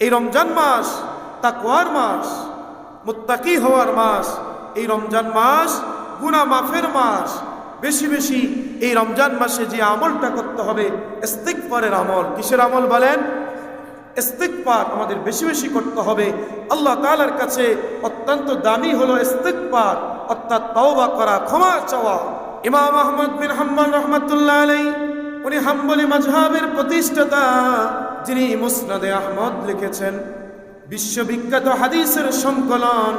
এই রমজান মাস তাকওয়ার মাস, মুত্তাকি হওয়ার মাস, এই রমজান মাস গুনা মাফের মাস। বেশি বেশি এই রমজান মাসে যে আমলটা করতে হবে, ইস্তিগফারের আমল। কিসের আমল বলেন? ইস্তিগফার আমাদের বেশি বেশি করতে হবে। আল্লাহ তালার কাছে অত্যন্ত দামি হলো ইস্তিগফার, অর্থাৎ তওবা করা, ক্ষমা চাওয়া। ইমাম আহমদ বিন হাম্বল রহমাতুল্লাহ আলাই উনি হাম্বলি মাজহাবের প্রতিষ্ঠাতা। যিনি মুসনাদে আহমদ লিখেছেন। বিশ্ববিখ্যাত হাদিসের সংকলন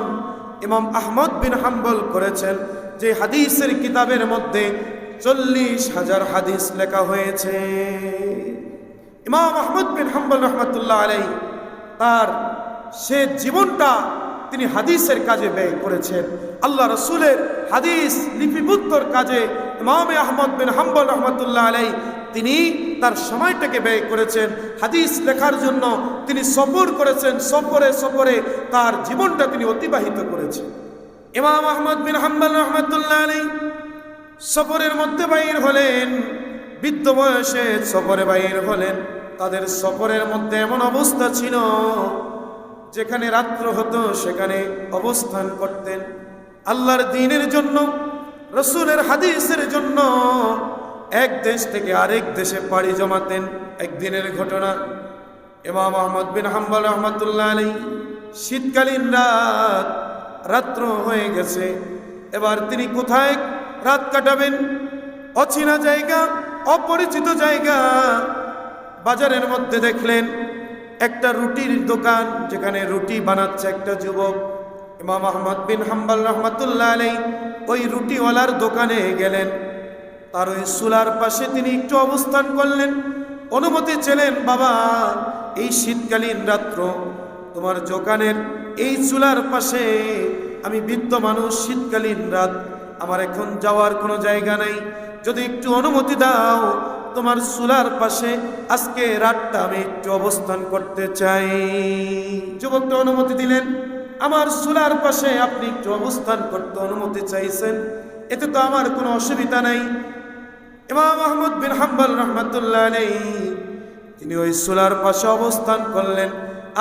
ইমাম আহমদ বিন হাম্বল করেছেন, যে হাদিসের কিতাবের মধ্যে চল্লিশ হাজার হাদিস লেখা হয়েছে। ইমাম আহমদ বিন হাম্বল রহমতুল্লাহ আলাই তার সে জীবনটা তিনি হাদিসের কাজে ব্যয় করেছেন। আল্লাহ রসুলের হাদিস লিপিবুদ্ধর কাজে ইমাম আহমদ বিন হাম্বল রহমতুল্লাহ আলাই তিনি তার সময়টাকে ব্যয় করেছেন। হাদিস লেখার জন্য তিনি সফর করেছেন। সফরে সফরে তার জীবনটা তিনি অতিবাহিত করেছেন। ইমাম আহমদ বিন হাম্বল রহমতুল্লাহ আলাই সফরের মধ্যে বাইর হলেন। বৃদ্ধ বয়সে সফরে বাইর হলেন। তাদের সফরের মধ্যে এমন অবস্থা ছিল, যেখানে রাত্র হতো, সেখানে অবস্থান করতেন। আল্লাহর দিনের জন্য, রসুলের হাদিসের জন্য এক দেশ থেকে আরেক দেশে পাড়ি জমাতেন একদিনের ঘটনা। ইমাম আহমদ বিন হাম্বল রহমতুল্লাহ আলী শীতকালীন রাত রাত্র হয়ে গেছে। এবার তিনি কোথায় রাত কাটাবেন? অচেনা জায়গা, অপরিচিত জায়গা বাজারের মধ্যে দেখলেন একটা রুটির দোকান, যেখানে রুটি বানাচ্ছে একটা যুবক। ইমাম আহমদ বিন হাম্বাল রহমতুল্লাহ আলাই ওই রুটিওয়ালার দোকানে গেলেন। তার ওই সুলার পাশে তিনি একটু অবস্থান করলেন। অনুমতি চেলেন, বাবা, এই শীতকালীন রাত্র তোমার দোকানের এই চুলার পাশে আমি বৃদ্ধ মানুষ, শীতকালীন রাত আমার এখন যাওয়ার কোনো জায়গা নাই। যদি একটু অনুমতি দাও, তোমার চুলার পাশে আজকে রাতটা আমি একটু অবস্থান করতে চাই। যুবকটা অনুমতি দিলেন। আমার চুলার পাশে আপনি একটু অবস্থান করতে অনুমতি চাইছেন। এতে তো আমার কোনো অসুবিধা নাই। ইমাম আহমদ বিন হাম্বল রহমতুল্লাহ আলাই তিনি ওই সোলার পাশে অবস্থান করলেন।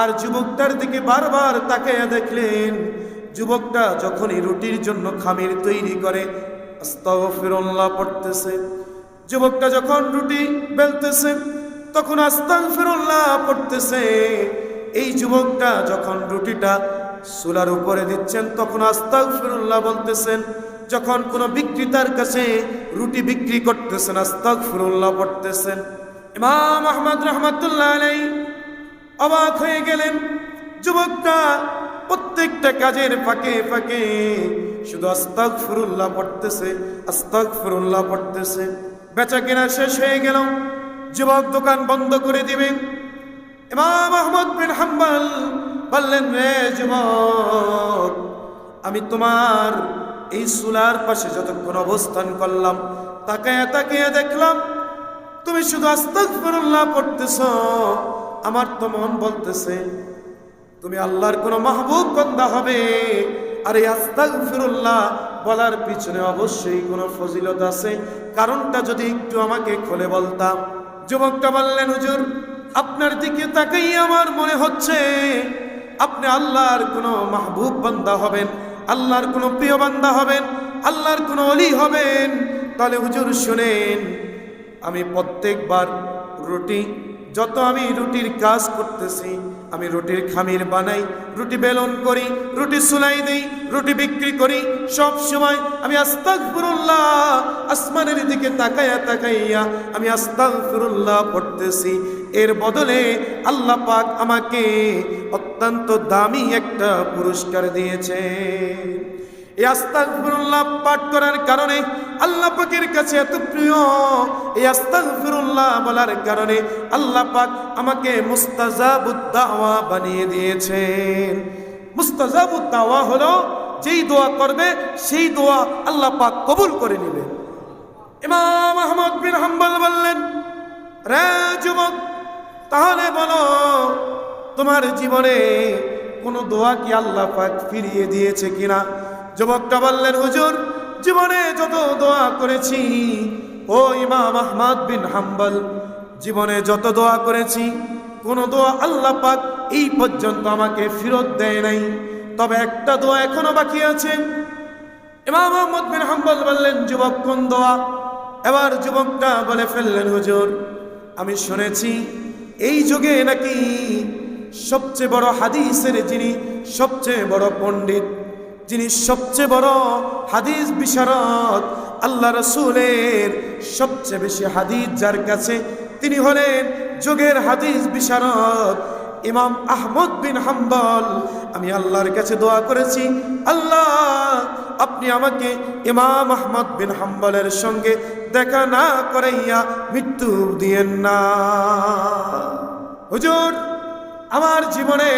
আর যুবকটার দিকে বারবার তাকাইয়া দেখলেন, যুবকটা যখনই রুটির জন্য খামির তৈরি করে, আস্তাগফিরুল্লাহ পড়তেছে। যুবকটা যখন রুটি বেলতেছে, তখন আস্তাগফিরুল্লাহ পড়তেছে। এই যুবকটা যখন রুটিটা চুলার উপরে দিচ্ছেন, তখন আস্তাগফিরুল্লাহ বলতেছেন, যখন কোনো বিক্রেতার কাছে রুটি বিক্রি করতেছেন, আস্তাগফিরুল্লাহ পড়তেছেন। ইমাম আহমদ রহমতুল্লাহ আলাই অবাক হয়ে গেলেন, যুবকটা প্রত্যেকটা কাজের ফাঁকে ফাঁকে শুধু আস্তাক ফুরুল্লাহ পড়তেছে আস্তাক ফুরুল্লাহ পড়তেছে। বেচা কেনা শেষ হয়ে গেল, যুবক দোকান বন্ধ করে দিবেন। ইমাম আহমদ বিন হাম্বল বললেন, রে যুবক, আমি তোমার এই সুলার পাশে যতক্ষণ অবস্থান করলাম, তাকায়া তাকিয়ে দেখলাম, তুমি শুধু আস্তাগফিরুল্লাহ পড়তেছ, আমার তো মন বলতেছে, তুমি আল্লাহর কোন মাহবুব বান্দা হবে। আর এই আস্তাগফিরুল্লাহ বলার পিছনে অবশ্যই কোনো ফজিলত আছে। কারণটা যদি একটু আমাকে খুলে বলতাম। যুবকটা বললেন, হুজুর, আপনার দিকে তাকাই আমার মনে হচ্ছে, আপনি আল্লাহর কোনো মাহবুব বান্দা হবেন। আল্লাহর কোনো প্রিয় বান্দা হবেন, আল্লাহর কোনো অলি হবেন। তাহলে হুজুর শুনেন, আমি প্রত্যেকবার রুটি, যত আমি রুটির কাজ করতেছি, আমি রুটির খামির বানাই, রুটি বেলন করি, রুটি সুলাই দিই, রুটি বিক্রি করি, সব সময় আমি আস্তাগফিরুল্লাহ, আসমানের দিকে তাকাইয়া তাকাইয়া আমি আস্তাগফিরুল্লাহ পড়তেছি। এর বদলে আল্লাহ পাক আমাকে অত্যন্ত দামি একটা পুরস্কার দিয়েছে এই আস্তাগফিরুল্লাহ পাঠ করার কারণে আল্লাহ পাকের কাছে এত প্রিয়। এই আস্তাগফিরুল্লাহ বলার কারণে আল্লাহ পাক আমাকে মুস্তাজাবুদ বানিয়ে দিয়েছেন। মুস্তাজাবুদ দাওয়া হলো যেই দোয়া করবে, সেই দোয়া আল্লাহ পাক কবুল করে নেবেন। ইমাম আহমদ বিন হাম্বল বললেন, রে যুবক তাহলে বলো, তোমার জীবনে কোনো দোয়া কি আল্লাহ পাক ফিরিয়ে দিয়েছে কিনা? যুবকটা বললেন, হুজুর, জীবনে যত দোয়া করেছি, ও ইমাম আহমদ বিন হাম্বল, জীবনে যত দোয়া করেছি, কোন দোয়া আল্লাহ পাক এই পর্যন্ত আমাকে ফেরত দেয় নাই। তবে একটা দোয়া এখনও বাকি আছে। ইমাম আহমদ বিন হাম্বল বললেন, যুবক, কোন দোয়া? এবার যুবকটা বলে ফেললেন, হুজুর, আমি শুনেছি এই যুগে নাকি সবচেয়ে বড় হাদিসের যিনি সবচেয়ে বড় পণ্ডিত, যিনি সবচেয়ে বড় হাদিস বিশারদ, আল্লাহ রসুলের সবচেয়ে বেশি হাদিস যার কাছে তিনি হলেন যুগের হাদিস বিশারদ ইমাম আহমদ বিন হাম্বল। আমি আল্লাহর কাছে দোয়া করেছি, আল্লাহ আপনি আমাকে ইমাম আহমদ বিন হাম্বলের সঙ্গে দেখা না করাইয়া মৃত্যু দিয়েন না। হুজুর, আমার জীবনে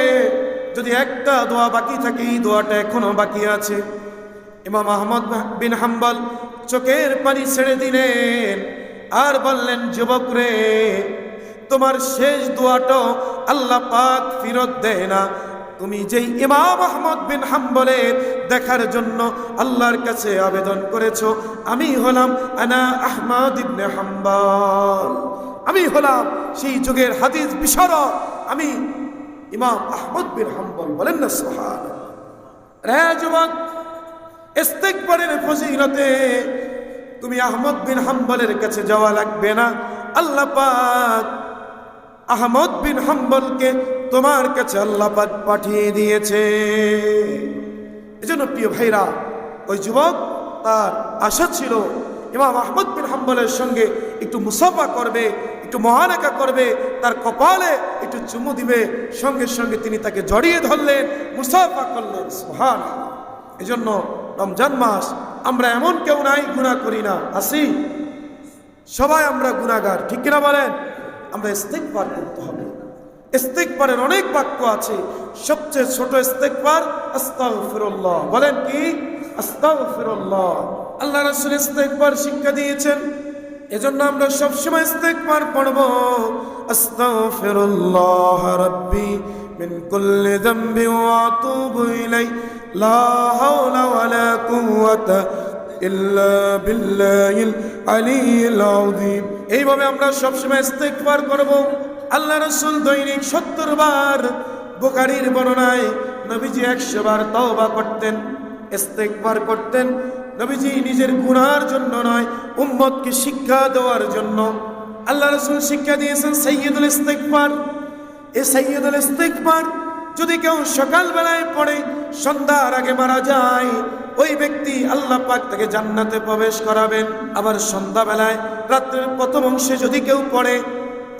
যদি একটা দোয়া বাকি থাকে, এই দোয়াটা এখনও বাকি আছে। ইমাম আহমদ বিন হাম্বল চোখের পানি ছেড়ে দিলেন আর বললেন, যুবক রে, তোমার শেষ দোয়াটাও আল্লাহ পাক ফিরত দেয় না। তুমি যেই ইমাম আহমদ বিন হাম্বলের দেখার জন্য আল্লাহর কাছে আবেদন করেছ, আমি হলাম আনা আহমদ ইবনে হাম্বল। আমি হলাম সেই যুগের হাদিস বিশারদ আমি ইমাম আহমদ বিন হাম্বল বলেন না সোহান রে যুবক, ইস্তেকবারের ফজিলতে তুমি আহমদ বিন হাম্বলের কাছে যাওয়া লাগবে না। আল্লাহ পাক আহমদ বিন হাম্বলকে তোমার কাছে আল্লাহ পাঠিয়ে দিয়েছে। এজন্য প্রিয় ভাইরা, ওই যুবক তার আশা ছিল ইমাম আহমদ বিন হাম্বলের সঙ্গে একটু মুসাফা করবে, একটু মহানাকা করবে, তার কপালে একটু চুমু দিবে, সঙ্গে সঙ্গে তিনি তাকে জড়িয়ে ধরলেন, মুসাফা করলেন সুহান এজন্য রমজান মাস, আমরা এমন কেউ নাই গুণা করি না। আসি? সবাই আমরা গুণাগার ঠিক কিনা বলেন? আমরা ইস্তেকবার করতে হবে। ইস্তেকবারের অনেক বাক্য আছে। সবচেয়ে ছোট ইস্তেকবার আস্তাগফিরুল্লাহ। বলেন কি? আস্তাগফিরুল্লাহ। আল্লাহ রাসূল ইস্তেকবার শিক্ষা দিয়েছেন। এজন্য আমরা সবসময় ইস্তেকবার পড়ব। আস্তাগফিরুল্লাহ রাব্বি মিন কুল্লি যামবি ওয়া আতুবু ইলাই লা হাওলা ওয়ালা কুওয়াতা ইল্লা বিল্লাহিল আলিয়্যিল আযীম। এইভাবে আমরা সবসময় ইস্তেগফার করব। আল্লাহ রাসূল দৈনিক 70 বার বুখারীর বর্ণনায় নবীজি 100 বার তওবা করতেন, ইস্তেগফার করতেন। নবীজি নিজের গুনার জন্য নয়, উম্মতকে শিক্ষা দেওয়ার জন্য। আল্লাহ রাসূল শিক্ষা দিয়েছেন সাইয়্যিদুল ইস্তেগফার। এ সাইয়্যিদুল ইস্তেগফার যদি কেউ সকালবেলায় পড়ে, সন্ধ্যার আগে মারা যায়, ওই ব্যক্তি আল্লাহ পাক তাকে জান্নাতে প্রবেশ করাবেন। আবার সন্ধ্যাবেলায়, রাত্রের প্রথম অংশে যদি কেউ পড়ে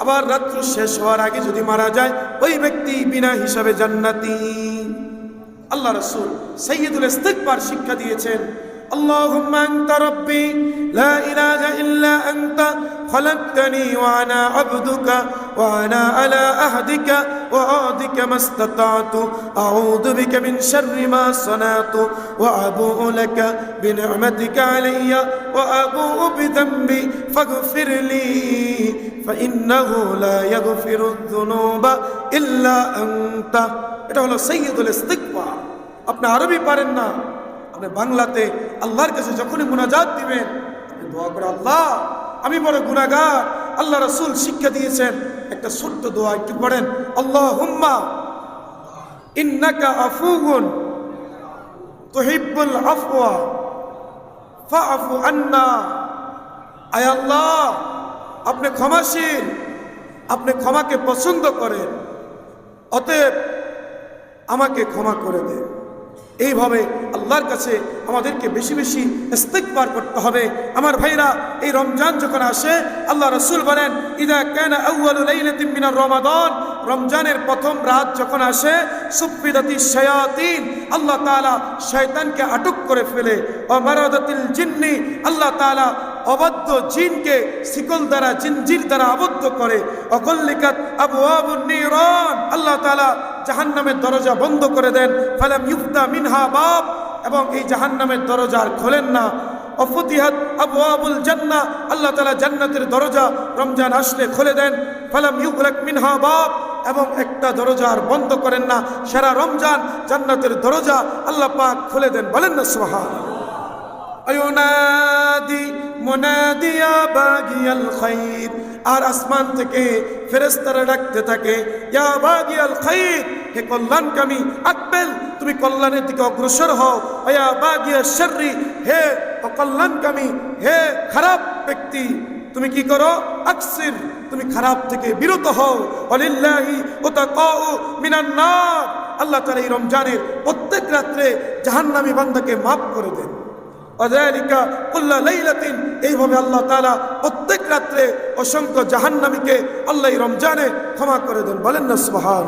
আবার রাত্র শেষ হওয়ার আগে যদি মারা যায়, ওই ব্যক্তি বিনা হিসাবে জান্নাতি। আল্লাহ রসুল সৈয়দুল ইস্তেকবার শিক্ষা দিয়েছেন। اللهم أنت ربي لا إله إلا أنت خلقتني وأنا عبدك وأنا على أهدك وعهدك ما استطعت أعوذ بك من شر ما صنعت وأبوء لك بنعمتك علي وأبوء بذنبي فاغفر لي فإنه لا يغفر الذنوب إلا أنت এটা হলো সৈয়দুল ইস্তিকবার আপনি আরবি পারেন না আপনি বাংলাতে আল্লাহর কাছে যখনই মুনাজাত দিবেন, দোয়া করে, আল্লাহ, আমি বড় গুনাহগার। আল্লাহ রাসূল শিক্ষা দিয়েছেন। একটা ছোট্ট দোয়া একটু পড়েন আল্লাহ হুম্মা ইন্নাকা আফুগুন তুহিব্বুল আফওয়া। ফাআফু আন্না। আয় আল্লাহ, আপনি ক্ষমাশীল, আপনি ক্ষমাকে পছন্দ করেন, অতএব আমাকে ক্ষমা করে দেন। এইভাবে আল্লাহর কাছে আমাদেরকে বেশি বেশি ইস্তেকবার করতে হবে। আমার ভাইরা, এই রমজান যখন আসে, আল্লাহ রসুল বলেন, ইদা কেন আউয়ালু রমাদন। রমজানের প্রথম রাত যখন আসে, সুফিদাতি শয়াতিন, আল্লাহ তালা শয়তানকে আটক করে ফেলে। ও জিন্নি, আল্লাহ তাআলা অবাধ্য জিনকে শিকল দ্বারা, জিনজির দ্বারা আবদ্ধ করে। অকল্লিকাত আবু আবুন্নিরন আল্লাহ তালা জাহান্নামের দরজা বন্ধ করে দেন। ফলে ইউফতা মিনহা বাপ এবং এই জাহান্নামের দরজা আর খোলেন না। অফতিহাত আবু আবুল জান্না। আল্লাহ তালা জান্নাতের দরজা রমজান আসলে খুলে দেন। ফলাম ইউকলাক মিনহা বাপ এবং একটা দরজা আর বন্ধ করেন না। সারা রমজান জান্নাতের দরজা আল্লাহ পাক খুলে দেন। বলেন না সোহা মুনাদিয়া বাগিয়াল খাইর। আর আসমান থেকে ফেরেস্তারা ডাকতে থাকে, ইয়া বাগিয়াল খাইর, হে কল্যাণকামী আকবেল, তুমি কল্যাণের দিকে অগ্রসর হও। ইয়া বাগিয়া শর্রি, হে অকল্যাণকামী, হে খারাপ ব্যক্তি, তুমি কি করো? আকসির, তুমি খারাপ থেকে বিরত হও। অলিল্লাহি ও তা মিনান্নার আল্লাহ তারা এই রমজানের প্রত্যেক রাত্রে জাহান্নামী বান্দাকে মাফ করে দেন। অজায়নিকা কুল্লা লাইলাতিন। এইভাবে আল্লাহ তালা প্রত্যেক রাত্রে অসংখ্য জাহান্নামীকে আল্লাহ রমজানে ক্ষমা করে দেন। বলেন না সুবহান